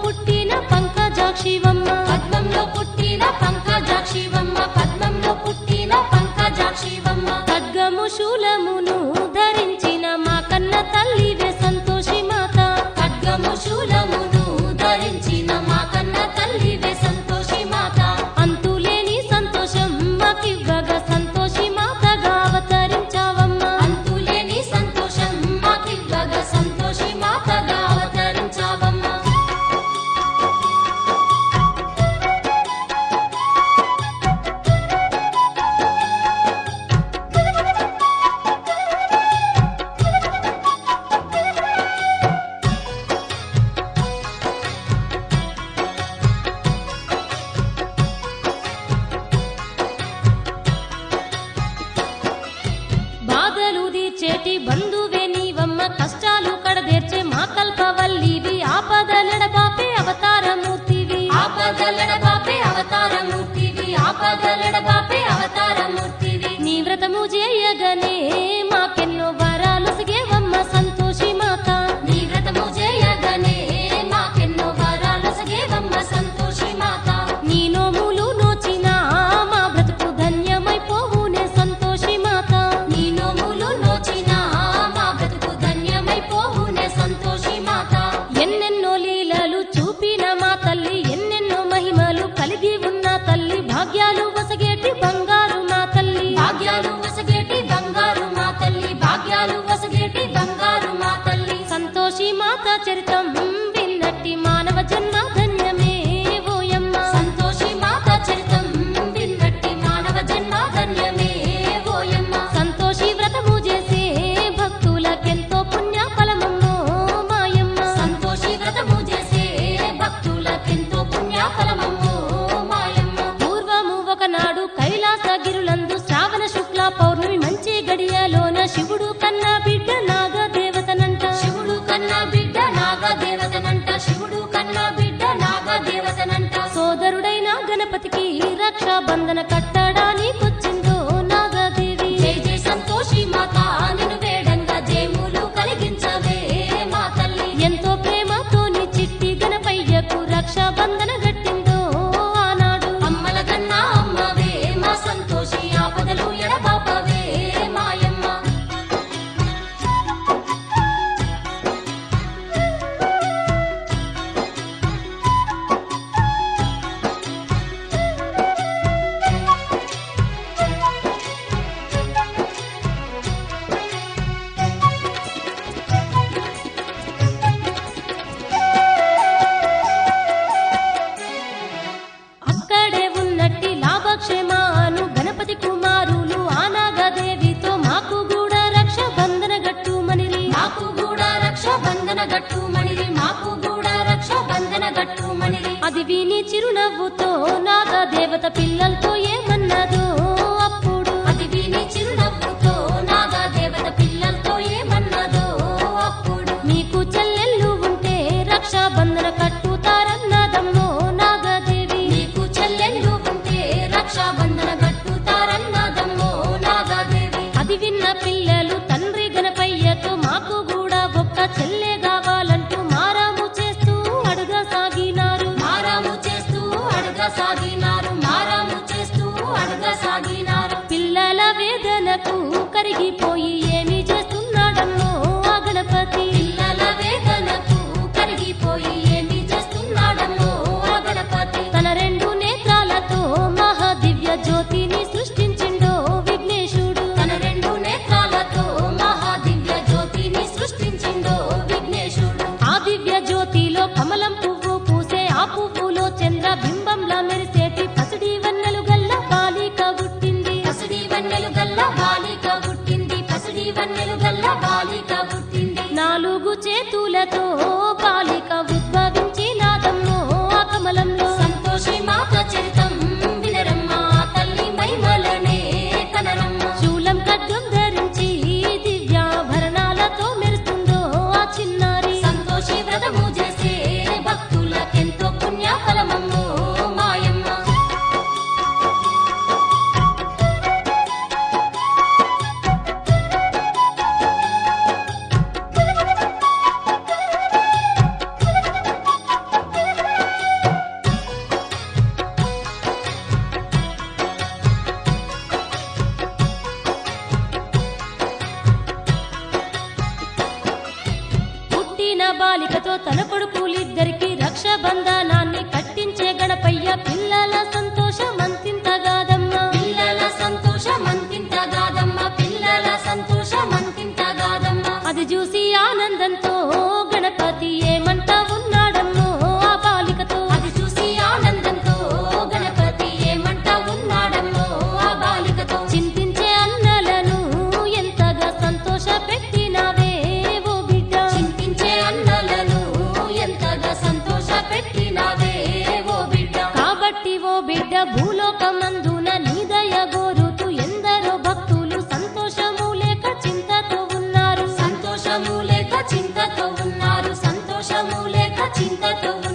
పుట్టిన పంకజాక్షివమ్మ సంతోషి మాతా చరితం విన్నట్టి మానవ జన్మ பந்தன கட்ட బాలికతో తన కొడుకులిద్దరికి రక్షబంధనాన్ని కట్టించే గణపయ్య పిల్లల సంతోషం మంతింత గాదమ్మ. పిల్లల సంతోష అంతింత గాదమ్మ. పిల్లల సంతోష అంతింత గాదమ్మ. అది చూసి ఆనందంతో chingados.